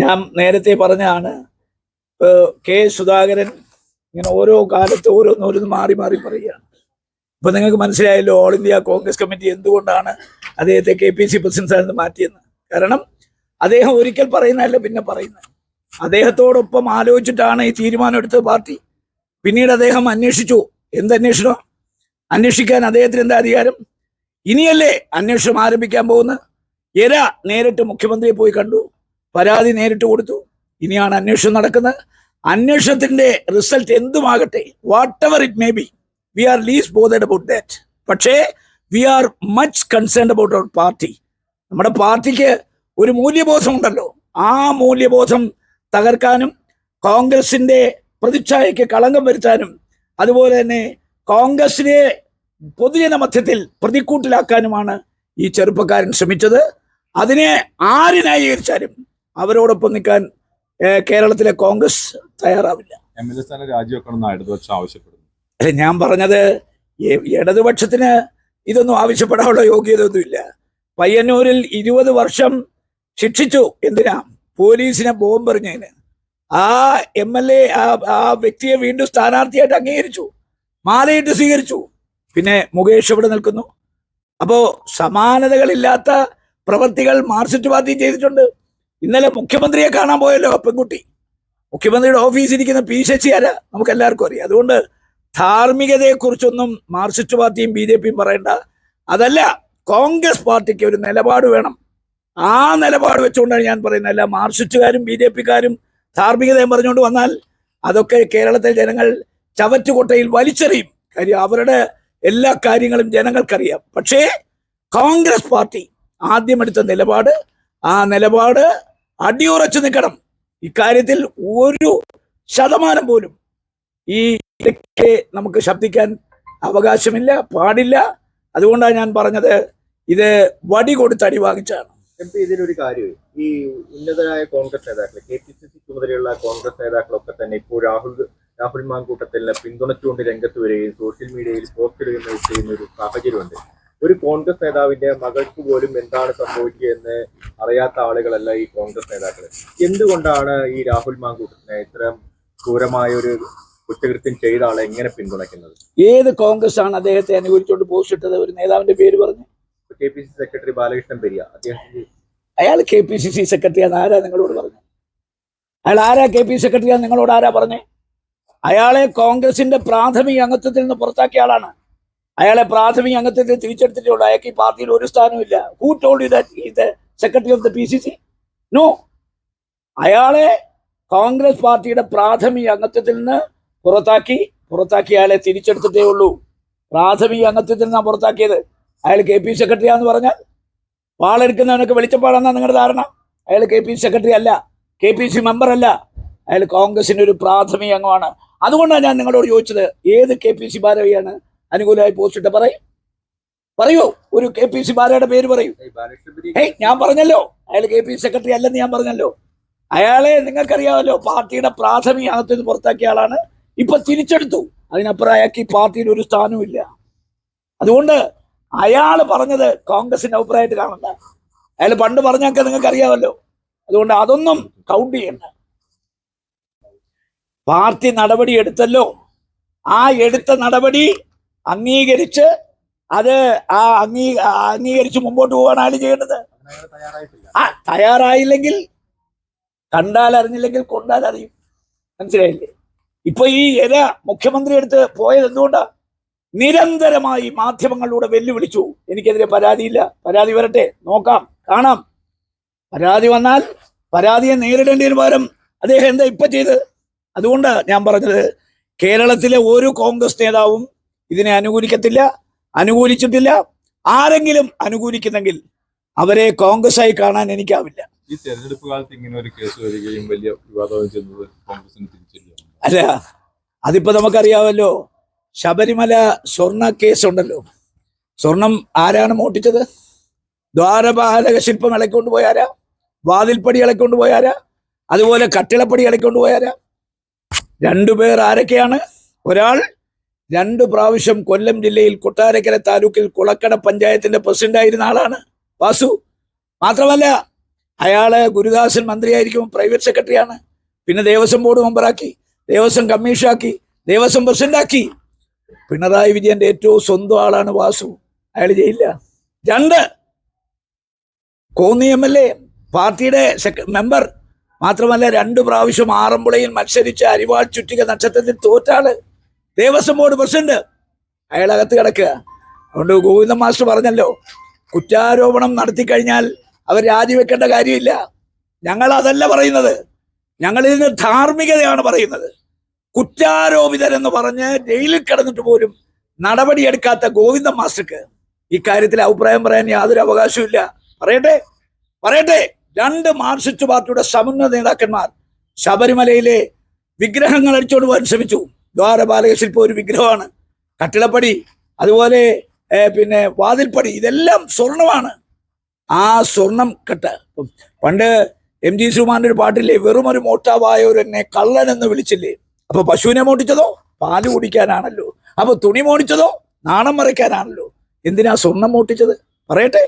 ഞാൻ നേരത്തെ പറഞ്ഞാണ് കെ സുധാകരൻ ഇങ്ങനെ ഓരോ കാലത്ത് ഓരോന്നോരോന്ന് മാറി മാറി പറയുകയാണ്. ഇപ്പൊ നിങ്ങൾക്ക് മനസ്സിലായല്ലോ ഓൾ ഇന്ത്യ കോൺഗ്രസ് കമ്മിറ്റി എന്തുകൊണ്ടാണ് അദ്ദേഹത്തെ കെ പി സി പ്രസിഡന്റ് മാറ്റിയെന്ന്. കാരണം അദ്ദേഹം ഒരിക്കൽ പറയുന്നതല്ല പിന്നെ പറയുന്നത്. അദ്ദേഹത്തോടൊപ്പം ആലോചിച്ചിട്ടാണ് ഈ തീരുമാനം എടുത്തത് പാർട്ടി. പിന്നീട് അദ്ദേഹം അന്വേഷിച്ചു. എന്ത് അന്വേഷണം അന്വേഷിക്കാൻ അദ്ദേഹത്തിന് എന്താ അധികാരം? ഇനിയല്ലേ അന്വേഷണം ആരംഭിക്കാൻ പോകുന്നത്? എര നേരിട്ട് മുഖ്യമന്ത്രിയെ പോയി കണ്ടു. പരാതി നേരിട്ട് കൊടുത്തു. ഇനിയാണ് അന്വേഷണം നടക്കുന്നത്. അന്വേഷണത്തിന്റെ result എന്തുമാകട്ടെ whatever it may be we are least bothered about that പക്ഷേ we are much concerned about our party നമ്മുടെ പാർട്ടിക്ക് ഒരു മൂല്യബോധം ഉണ്ടല്ലോ ആ മൂല്യബോധം തകർക്കാനും കോൺഗ്രസിന്റെ പ്രതിച്ഛായയ്ക്ക് കളങ്കം വരുത്താനും അതുപോലെ തന്നെ കോൺഗ്രസിനെ പൊതുജന മധ്യത്തിൽ പ്രതിക്കൂട്ടിലാക്കാനുമാണ് ഈ ചെറുപ്പക്കാരൻ ശ്രമിച്ചത്. അതിനെ ആര് ന്യായീകരിച്ചാലും അവരോടൊപ്പം നിൽക്കാൻ കേരളത്തിലെ കോൺഗ്രസ് തയ്യാറാവില്ല. അല്ല ഞാൻ പറഞ്ഞത് ഇടതുപക്ഷത്തിന് ഇതൊന്നും ആവശ്യപ്പെടാനുള്ള യോഗ്യതയൊന്നുമില്ല. പയ്യന്നൂരിൽ ഇരുപത് വർഷം ശിക്ഷിച്ചു. എന്തിനാ? പോലീസിനെ ബോംബെറിഞ്ഞതിന്. ആ എം എൽ എ ആ വ്യക്തിയെ വീണ്ടും സ്ഥാനാർത്ഥിയായിട്ട് അംഗീകരിച്ചു. മാലയിട്ട് സ്വീകരിച്ചു. പിന്നെ മുകേഷ് ഇവിടെ നിൽക്കുന്നു. അപ്പോ സമാനതകളില്ലാത്ത പ്രവൃത്തികൾ മാർക്സിസ്റ്റ് പാർട്ടി ചെയ്തിട്ടുണ്ട്. ഇന്നലെ മുഖ്യമന്ത്രിയെ കാണാൻ പോയല്ലോ പെൺകുട്ടി. മുഖ്യമന്ത്രിയുടെ ഓഫീസിൽ ഇരിക്കുന്ന പി ശശി അല്ല നമുക്ക് എല്ലാവർക്കും അറിയാം. അതുകൊണ്ട് ധാർമ്മികതയെക്കുറിച്ചൊന്നും മാർക്സിസ്റ്റ് പാർട്ടിയും ബി ജെ പിയും പറയണ്ട. അതല്ല കോൺഗ്രസ് പാർട്ടിക്ക് ഒരു നിലപാട് വേണം. ആ നിലപാട് വെച്ചുകൊണ്ടാണ് ഞാൻ പറയുന്നത്. അല്ല മാർക്സിസ്റ്റുകാരും ബി ജെ പിക്കാരും ധാർമ്മികതയും പറഞ്ഞുകൊണ്ട് വന്നാൽ അതൊക്കെ കേരളത്തിലെ ജനങ്ങൾ ചവറ്റുകൊട്ടയിൽ വലിച്ചെറിയും. കാര്യം അവരുടെ എല്ലാ കാര്യങ്ങളും ജനങ്ങൾക്കറിയാം. പക്ഷേ കോൺഗ്രസ് പാർട്ടി ആദ്യമെടുത്ത നിലപാട് ആ നിലപാട് അടിയുറച്ചു നിൽക്കണം. ഇക്കാര്യത്തിൽ ഒരു ശതമാനം പോലും ഈ ഇടയ്ക്ക് നമുക്ക് ശബ്ദിക്കാൻ അവകാശമില്ല പാടില്ല. അതുകൊണ്ടാണ് ഞാൻ പറഞ്ഞത് ഇത് വടി കൊടുത്ത് അടി വാങ്ങിച്ചാണ്. ഇതിലൊരു കാര്യം? ഈ ഉന്നതരായ കോൺഗ്രസ് നേതാക്കൾ കെ പി സി സി ചുമതലയുള്ള കോൺഗ്രസ് നേതാക്കളൊക്കെ തന്നെ ഇപ്പോൾ രാഹുൽ രാഹുൽ മാങ്കൂട്ടത്തിനെ പിന്തുണച്ചുകൊണ്ട് രംഗത്ത് വരികയും സോഷ്യൽ മീഡിയയിൽ പോസ്റ്റ് ഇടുകയും ചെയ്യുന്ന ഒരു സാഹചര്യമുണ്ട്. ഒരു കോൺഗ്രസ് നേതാവിന്റെ മകൾക്ക് പോലും എന്താണ് സംഭവിക്കുക എന്ന് അറിയാത്ത ആളുകളല്ല ഈ കോൺഗ്രസ് നേതാക്കൾ എന്തുകൊണ്ടാണ് ഈ രാഹുൽ മാങ്കൂട്ടത്തിനെ ഇത്തരം ക്രൂരമായ ഒരു കുറ്റകൃത്യം ചെയ്ത ആളെ എങ്ങനെ പിന്തുണയ്ക്കുന്നത്? ഏത് കോൺഗ്രസ് ആണ് അദ്ദേഹത്തെ അനുകൂലിച്ചുകൊണ്ട് പോസ്റ്റ് ഇട്ടത് ഒരു നേതാവിന്റെ പേര് പറഞ്ഞു. K P C secretary Balakrishnan Periya അദ്ദേഹം അയാൾ കെ പി സി സി സെക്രട്ടറിയാന്ന് ആരാ നിങ്ങളോട് പറഞ്ഞു? അയാൾ ആരാ കെ പി സെക്രട്ടറിയാന്ന് നിങ്ങളോട് ആരാ പറഞ്ഞേ? അയാളെ കോൺഗ്രസിന്റെ പ്രാഥമിക അംഗത്വത്തിൽ നിന്ന് പുറത്താക്കിയ ആളാണ്. അയാളെ പ്രാഥമിക അംഗത്വത്തിൽ തിരിച്ചെടുത്തിട്ടുള്ളൂ അയാൾക്ക് ഈ പാർട്ടിയിൽ ഒരു സ്ഥാനവുമില്ല who told you that is the secretary of the P C C no അയാളെ കോൺഗ്രസ് പാർട്ടിയുടെ പ്രാഥമിക അംഗത്വത്തിൽ നിന്ന് പുറത്താക്കി പുറത്താക്കി അയാളെ തിരിച്ചെടുത്തിട്ടേ ഉള്ളൂ. പ്രാഥമിക അംഗത്വത്തിൽ നിന്നാണ് പുറത്താക്കിയത്. അയാൾ കെ പി സെക്രട്ടറിയാന്ന് പറഞ്ഞാൽ പാളെടുക്കുന്നവനൊക്കെ വെളിച്ചപ്പാടാന്നാ നിങ്ങളുടെ ധാരണ. അയാൾ കെ പി സെക്രട്ടറി അല്ല കെ പി സി മെമ്പർ അല്ല. അയാൾ കോൺഗ്രസിന്റെ ഒരു പ്രാഥമിക അംഗമാണ്. അതുകൊണ്ടാണ് ഞാൻ നിങ്ങളോട് ചോദിച്ചത് ഏത് കെ പി സി ഭാരവയാണ് അനുകൂലമായി പോസ്റ്റ് ഇട്ട പറയും. പറയൂ ഒരു കെ പി സി ബാലയുടെ പേര് പറയൂ. ഏയ് ഞാൻ പറഞ്ഞല്ലോ അയാൾ കെ പി സെക്രട്ടറി അല്ലെന്ന് ഞാൻ പറഞ്ഞല്ലോ. അയാളെ നിങ്ങൾക്കറിയാമല്ലോ പാർട്ടിയുടെ പ്രാഥമിക അകത്ത് നിന്ന് പുറത്താക്കിയ ആളാണ്. ഇപ്പൊ തിരിച്ചെടുത്തു. അതിനപ്പുറം അയാൾക്ക് ഈ പാർട്ടിയിൽ ഒരു സ്ഥാനവും അതുകൊണ്ട് അയാൾ പറഞ്ഞത് കോൺഗ്രസിന്റെ അഭിപ്രായത്തിൽ കാണണ്ട അയാൾ പണ്ട് പറഞ്ഞൊക്കെ നിങ്ങൾക്ക് അറിയാമല്ലോ അതുകൊണ്ട് അതൊന്നും കൗണ്ട് ചെയ്യണ്ട. പാർട്ടി നടപടി എടുത്തല്ലോ. ആ എടുത്ത നടപടി അംഗീകരിച്ച് അത് ആ അംഗീ അംഗീകരിച്ച് മുമ്പോട്ട് പോകാനാണ് ചെയ്യേണ്ടത്? ആ തയ്യാറായില്ലെങ്കിൽ കണ്ടാൽ അറിഞ്ഞില്ലെങ്കിൽ കൊണ്ടാൽ അറിയും. മനസ്സിലായില്ലേ? ഇപ്പൊ ഈ ഇര മുഖ്യമന്ത്രി എടുത്ത് പോയത് എന്തുകൊണ്ടാ? നിരന്തരമായി മാധ്യമങ്ങളിലൂടെ വെല്ലുവിളിച്ചു. എനിക്കെതിരെ പരാതിയില്ല. പരാതി വരട്ടെ. നോക്കാം. കാണാം. പരാതി വന്നാൽ പരാതിയെ നേരിടേണ്ടതിന് പകരം അദ്ദേഹം എന്താ ഇപ്പൊ ചെയ്ത് അതുകൊണ്ട് ഞാൻ പറഞ്ഞത്. കേരളത്തിലെ ഒരു കോൺഗ്രസ് നേതാവും ഇതിനെ അനുകൂലിക്കത്തില്ല അനുകൂലിച്ചിട്ടില്ല. ആരെങ്കിലും അനുകൂലിക്കുന്നെങ്കിൽ അവരെ കോൺഗ്രസ് ആയി കാണാൻ എനിക്കാവില്ല. ഈ തെരഞ്ഞെടുപ്പ് കാലത്ത് ഇങ്ങനെ ഒരു കേസ് വരികയും വലിയ വിവാദവും കോൺഗ്രസിന് അല്ല അതിപ്പോ നമുക്കറിയാമല്ലോ ശബരിമല സ്വർണ കേസ് ഉണ്ടല്ലോ സ്വർണം ആരാണ് മോട്ടിച്ചത് ദ്വാരപാലക ശില്പം ഇളക്കൊണ്ട് പോയാരാ വാതിൽപ്പടി ഇളക്കൊണ്ട് പോയാരാ അതുപോലെ കട്ടിളപ്പടി ഇളക്കൊണ്ട് പോയാരാ രണ്ടുപേർ ആരൊക്കെയാണ്? ഒരാൾ രണ്ടു പ്രാവശ്യം കൊല്ലം ജില്ലയിൽ കൊട്ടാരക്കര താലൂക്കിൽ കുളക്കട പഞ്ചായത്തിന്റെ പ്രസിഡന്റ് ആയിരുന്ന ആളാണ് വാസു. മാത്രമല്ല അയാൾ ഗുരുദാസൻ മന്ത്രിയായിരിക്കും പ്രൈവറ്റ് സെക്രട്ടറിയാണ് പിന്നെ ദേവസ്വം ബോർഡ് മെമ്പറാക്കി ദേവസ്വം കമ്മീഷനാക്കി ദേവസ്വം പ്രസിഡന്റാക്കി പിണറായി വിജയന്റെ ഏറ്റവും സ്വന്തം ആളാണ് വാസു. അയാൾ ചെയ്യില്ല രണ്ട് കോന്നി എം എൽ എ പാർട്ടിയുടെ മെമ്പർ മാത്രമല്ല രണ്ടു പ്രാവശ്യം ആറന്മുളയിൽ മത്സരിച്ച് അരിവാൾ ചുറ്റിക നക്ഷത്രത്തിൽ തോറ്റാൾ. Devaswom board president. അയാളകത്ത് കിടക്കുക. അതുകൊണ്ട് ഗോവിന്ദ മാസ്റ്റർ പറഞ്ഞല്ലോ കുറ്റാരോപണം നടത്തി കഴിഞ്ഞാൽ അവർ രാജിവെക്കേണ്ട കാര്യമില്ല. ഞങ്ങൾ അതല്ല പറയുന്നത്. ഞങ്ങൾ ഇതിന് ധാർമ്മികതയാണ് പറയുന്നത്. കുറ്റാരോപിതരെന്ന് പറഞ്ഞ് ജയിലിൽ കിടന്നിട്ട് പോലും നടപടിയെടുക്കാത്ത ഗോവിന്ദ മാസ്റ്റർക്ക് ഇക്കാര്യത്തിൽ അഭിപ്രായം പറയാൻ യാതൊരു അവകാശവും പറയട്ടെ പറയട്ടെ. രണ്ട് മാർക്സിസ്റ്റ് പാർട്ടിയുടെ സമുന്നത നേതാക്കന്മാർ ശബരിമലയിലെ വിഗ്രഹങ്ങൾ അടിച്ചുകൊണ്ട് പോകാൻ ശ്രമിച്ചു. ദ്വാരപാലക ശില്പം ഒരു വിഗ്രഹമാണ്. കട്ടിളപ്പടി അതുപോലെ പിന്നെ വാതിൽപ്പടി ഇതെല്ലാം സ്വർണമാണ്. ആ സ്വർണം കെട്ട പണ്ട് എം ജി ശ്രീമാന്റെ ഒരു പാട്ടില്ലേ വെറും ഒരു മോട്ടാവായവരെന്നെ കള്ളൻ എന്ന് വിളിച്ചില്ലേ? അപ്പൊ പശുവിനെ മോട്ടിച്ചതോ പാൽ കുടിക്കാനാണല്ലോ. അപ്പൊ തുണി മോടിച്ചതോ നാണം മറയ്ക്കാനാണല്ലോ എന്തിനാ സ്വർണം മോട്ടിച്ചത് പറയട്ടെ.